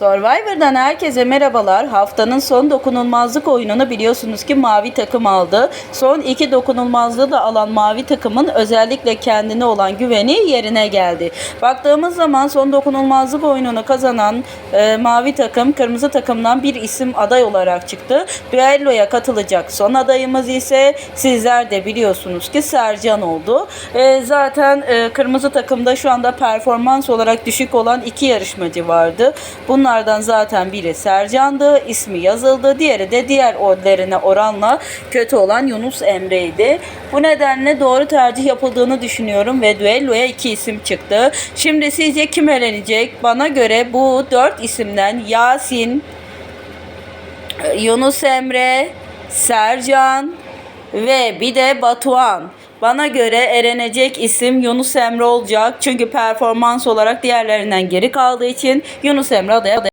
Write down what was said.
Survivor'dan herkese merhabalar. Haftanın son dokunulmazlık oyununu biliyorsunuz ki mavi takım aldı. Son iki dokunulmazlığı da alan mavi takımın özellikle kendine olan güveni yerine geldi. Baktığımız zaman son dokunulmazlık oyununu kazanan e, mavi takım kırmızı takımdan bir isim aday olarak çıktı. Düelloya katılacak son adayımız ise sizler de biliyorsunuz ki Sercan oldu. E, zaten e, kırmızı takımda şu anda performans olarak düşük olan iki yarışmacı vardı. Bunlardan zaten biri Sercan'dı, ismi yazıldı. Diğeri de diğer odlerine oranla kötü olan Yunus Emre'ydi. Bu nedenle doğru tercih yapıldığını düşünüyorum ve düelloya iki isim çıktı. Şimdi sizce kim elenecek? Bana göre bu dört isimden Yasin, Yunus Emre, Sercan ve bir de Batuhan. Bana göre erenecek isim Yunus Emre olacak. Çünkü performans olarak diğerlerinden geri kaldığı için Yunus Emre adaya